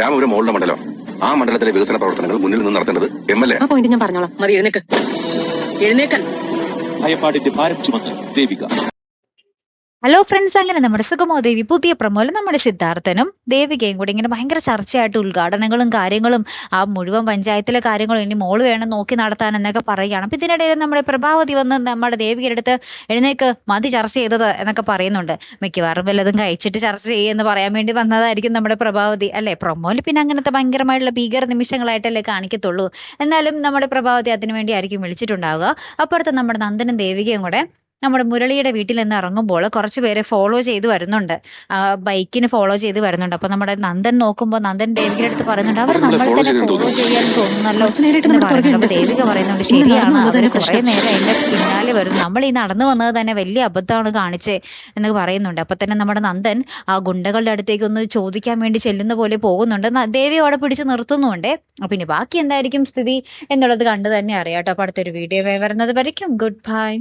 രാമപുരം മോളുടെ മണ്ഡലം. ആ മണ്ഡലത്തിലെ വികസന പ്രവർത്തനങ്ങൾ മുന്നിൽ നിന്ന് നടത്തേണ്ടത് എം എൽ എ. ആ പോയിന്റ് ഞാൻ പറഞ്ഞോളാം. മതി എഴുന്നേക്ക്. എഴുന്നേക്കാൻ. ഭയപ്പാടിന്റെ ഭാരം ചുമന്ന് ദേവിക. ഹലോ ഫ്രണ്ട്സ് അങ്ങനെ നമ്മുടെ സുഗമോദേവി പുതിയ പ്രമോൽ നമ്മുടെ സിദ്ധാർത്ഥനും ദേവികയും കൂടി ഇങ്ങനെ ഭയങ്കര ചർച്ചയായിട്ട് ഉദ്ഘാടനങ്ങളും കാര്യങ്ങളും ആ മുഴുവൻ പഞ്ചായത്തിലെ കാര്യങ്ങളും ഇനി മോൾ വേണം നോക്കി നടത്താൻ എന്നൊക്കെ പറയുകയാണ്. അപ്പൊ ഇതിനിടയിൽ നമ്മുടെ പ്രഭാവതി വന്ന് നമ്മുടെ ദേവികയുടെ അടുത്ത് എഴുന്നേക്ക് മതി ചർച്ച ചെയ്തത് എന്നൊക്കെ പറയുന്നുണ്ട്. മിക്കവാറും വല്ലതും കഴിച്ചിട്ട് ചർച്ച ചെയ്യുമെന്ന് പറയാൻ വേണ്ടി വന്നതായിരിക്കും നമ്മുടെ പ്രഭാവതി. അല്ലെ? പ്രൊമോൽ പിന്നെ അങ്ങനത്തെ ഭയങ്കരമായിട്ടുള്ള ഭീകര നിമിഷങ്ങളായിട്ടല്ലേ കാണിക്കത്തുള്ളൂ. എന്നാലും നമ്മുടെ പ്രഭാവതി അതിനു വേണ്ടി ആയിരിക്കും വിളിച്ചിട്ടുണ്ടാവുക. അപ്പുറത്ത് നമ്മുടെ നന്ദനും ദേവികയും കൂടെ നമ്മുടെ മുരളിയുടെ വീട്ടിൽ നിന്ന് ഇറങ്ങുമ്പോൾ കുറച്ച് പേരെ ഫോളോ ചെയ്ത് വരുന്നുണ്ട്. ആ, ബൈക്കിന് ഫോളോ ചെയ്ത് വരുന്നുണ്ട്. അപ്പൊ നമ്മുടെ നന്ദൻ നോക്കുമ്പോൾ നന്ദൻ ദേവികയുടെ അടുത്ത് പറയുന്നുണ്ട് അവർ നമ്മളെ നമ്മൾ follow തന്നെ ഫോളോ ചെയ്യാൻ തോന്നുന്നല്ലോ എന്ന് പറയുന്നുണ്ട്. അപ്പൊ ദേവിക പറയുന്നുണ്ട് ശരിയാണ്. അവർ കുറെ പ്രശ്നം. നേരം എന്റെ പിന്നാലെ വരുന്നു. നമ്മൾ ഈ നടന്നു വന്നത് തന്നെ വലിയ അബദ്ധമാണ് കാണിച്ചേ എന്ന് പറയുന്നുണ്ട്. അപ്പൊ തന്നെ നമ്മുടെ നന്ദൻ ആ ഗുണ്ടകളുടെ അടുത്തേക്ക് ഒന്ന് ചോദിക്കാൻ വേണ്ടി ചെല്ലുന്ന പോലെ പോകുന്നുണ്ട്. ദേവി അവിടെ പിടിച്ച് നിർത്തുന്നുണ്ട്. പിന്നെ ബാക്കി എന്തായിരിക്കും സ്ഥിതി എന്നുള്ളത് കണ്ടു തന്നെ അറിയാം കേട്ടോ. അപ്പൊ അടുത്തൊരു വീഡിയോ വരുന്നത് വരയ്ക്കും. Good bye